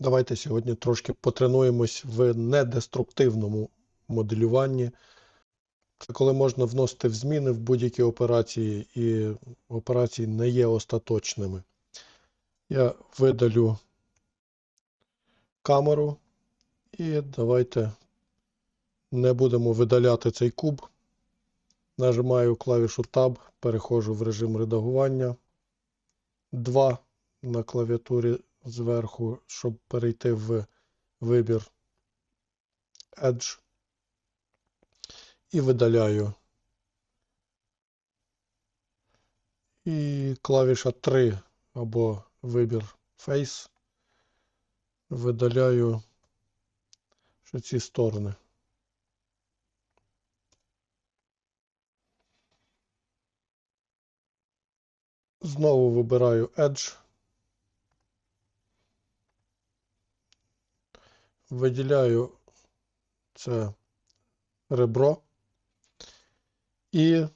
Давайте сьогодні трошки потренуємось в недеструктивному моделюванні. Це коли можна вносити в зміни в будь-які операції, і операції не є остаточними. Я видалю камеру і давайте не будемо видаляти цей куб. Нажимаю клавішу Tab, переходжу в режим редагування. 2 на клавіатурі зверху, щоб перейти в вибір Edge. І видаляю. І клавіша 3 або вибір Face. Видаляю ще ці сторони. Знову вибираю Edge. Виділяю це ребро. І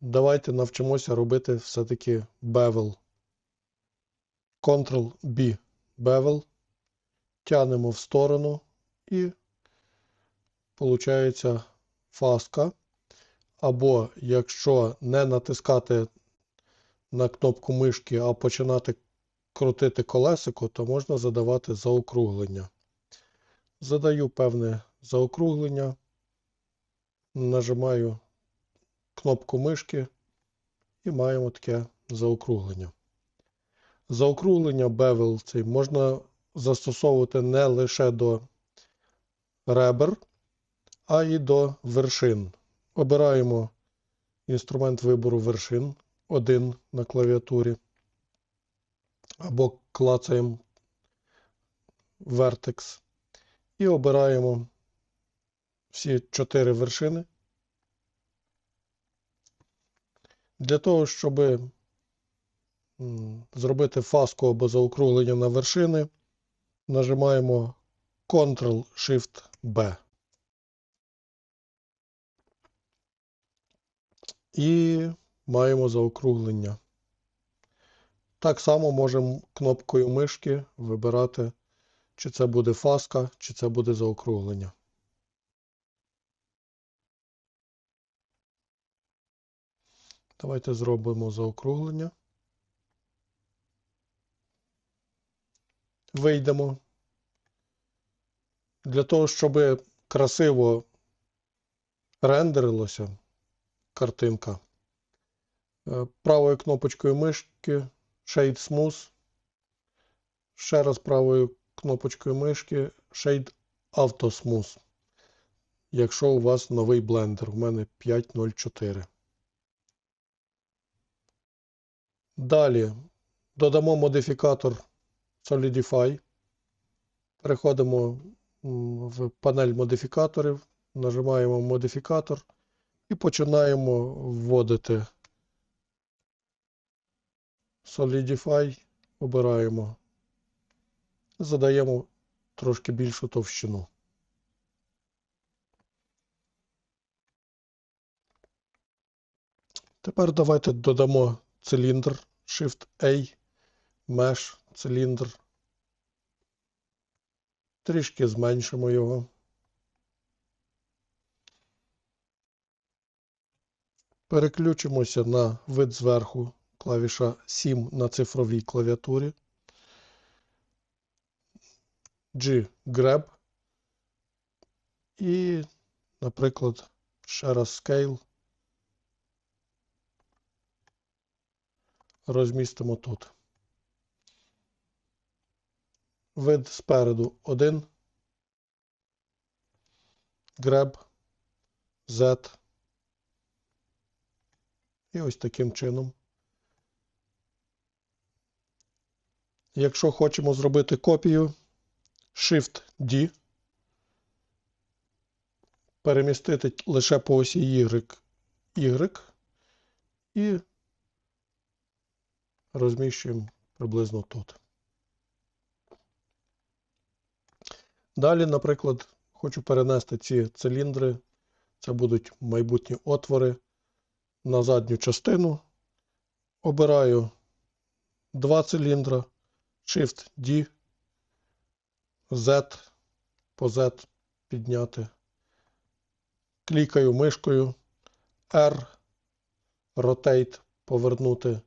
давайте навчимося робити все-таки bevel. Ctrl-B bevel. Тянемо в сторону і виходить фаска. Або якщо не натискати на кнопку мишки, а починати крутити колесико, то можна задавати заокруглення. Задаю певне заокруглення, нажимаю кнопку мишки і маємо таке заокруглення. Заокруглення bevel цей можна застосовувати не лише до ребер, а й до вершин. Обираємо інструмент вибору вершин. Один на клавіатурі. Або клацаємо Vertex. І обираємо всі чотири вершини. Для того, щоб зробити фаску або заокруглення на вершини, нажимаємо Ctrl-Shift-B. І маємо заокруглення. Так само можемо кнопкою мишки вибирати, чи це буде фаска, чи це буде заокруглення. Давайте зробимо заокруглення. Вийдемо. Для того, щоб красиво рендерилося картинка. Е, правою кнопочкою мишки Shade Smooth. Ще раз правою кнопочкою мишки Shade Auto Smooth. Якщо у вас новий блендер, у мене 5.04. Далі додамо модифікатор Solidify. Переходимо в панель модифікаторів, нажимаємо модифікатор і починаємо вводити Solidify обираємо, задаємо трошки більшу товщину. Тепер давайте додамо циліндр Shift-A, Mesh, циліндр. Трішки зменшимо його. Переключимося на вид зверху клавіша 7 на цифровій клавіатурі. G Grab. І, наприклад, ще раз Scale. Розмістимо тут. Вид спереду 1. Grab, Z. І ось таким чином. Якщо хочемо зробити копію, Shift-D, перемістити лише по осі Y, Y і розміщуємо приблизно тут. Далі, наприклад, хочу перенести ці циліндри, це будуть майбутні отвори на задню частину. Обираю два циліндра. Shift-D Z по Z підняти. Клікаю мишкою R, Rotate повернути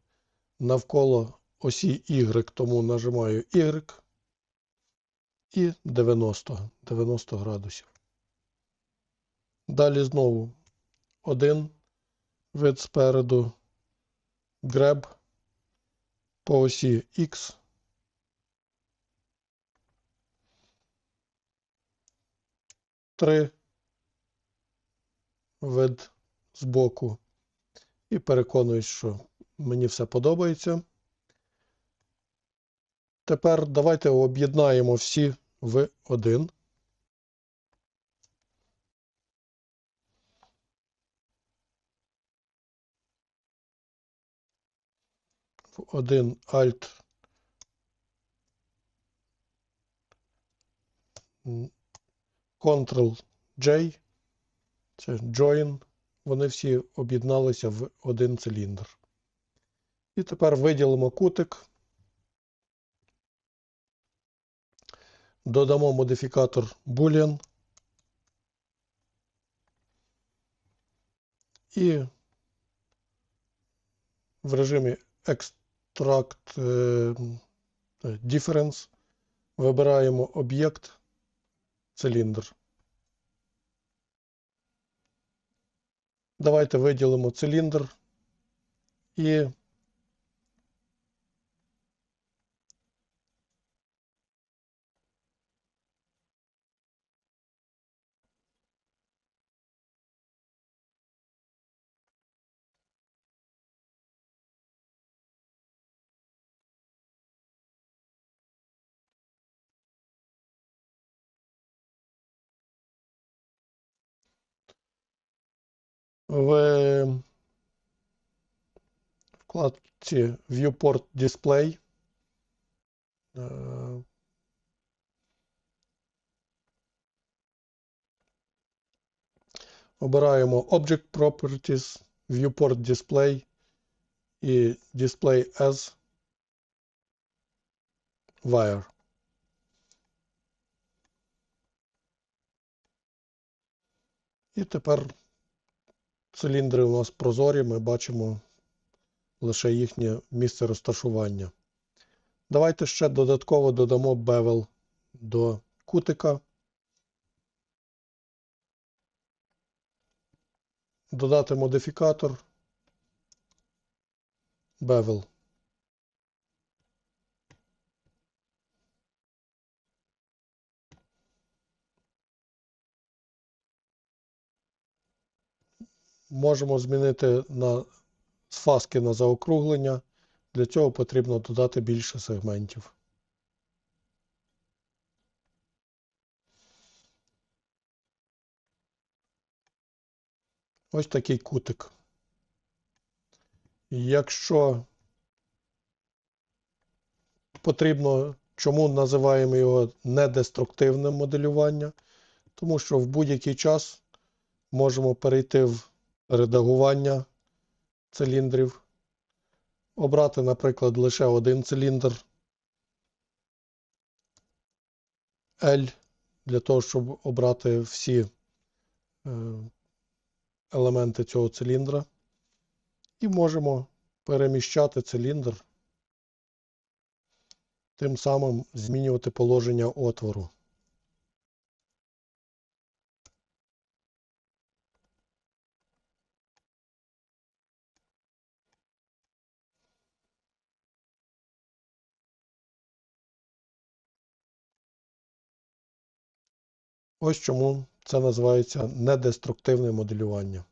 навколо осі Y, тому нажимаю Y і 90, 90 градусів. Далі знову один вид спереду, Grab по осі X. Три вид збоку. І переконуюсь, що мені все подобається. Тепер давайте об'єднаємо всі в один. В один Alt Ctrl J. Це Join. Вони всі об'єдналися в один циліндр. І тепер виділимо кутик. Додамо модифікатор Boolean. І в режимі Extract Difference вибираємо об'єкт циліндр. Давайте виділимо циліндр і в вкладці Viewport Display е, обираємо Object Properties, Viewport Display і Display as Wire. І тепер Циліндри у нас прозорі, ми бачимо лише їхнє місце розташування. Давайте ще додатково додамо бевел до кутика. Додати модифікатор bevel. Можемо змінити на фаски на заокруглення. Для цього потрібно додати більше сегментів. Ось такий кутик. Якщо потрібно, чому називаємо його недеструктивним моделювання, тому що в будь-який час можемо перейти в редагування циліндрів. Обрати, наприклад, лише один циліндр L для того, щоб обрати всі е, елементи цього циліндра. І можемо переміщати циліндр, тим самим змінювати положення отвору. Ось чому це називається недеструктивне моделювання.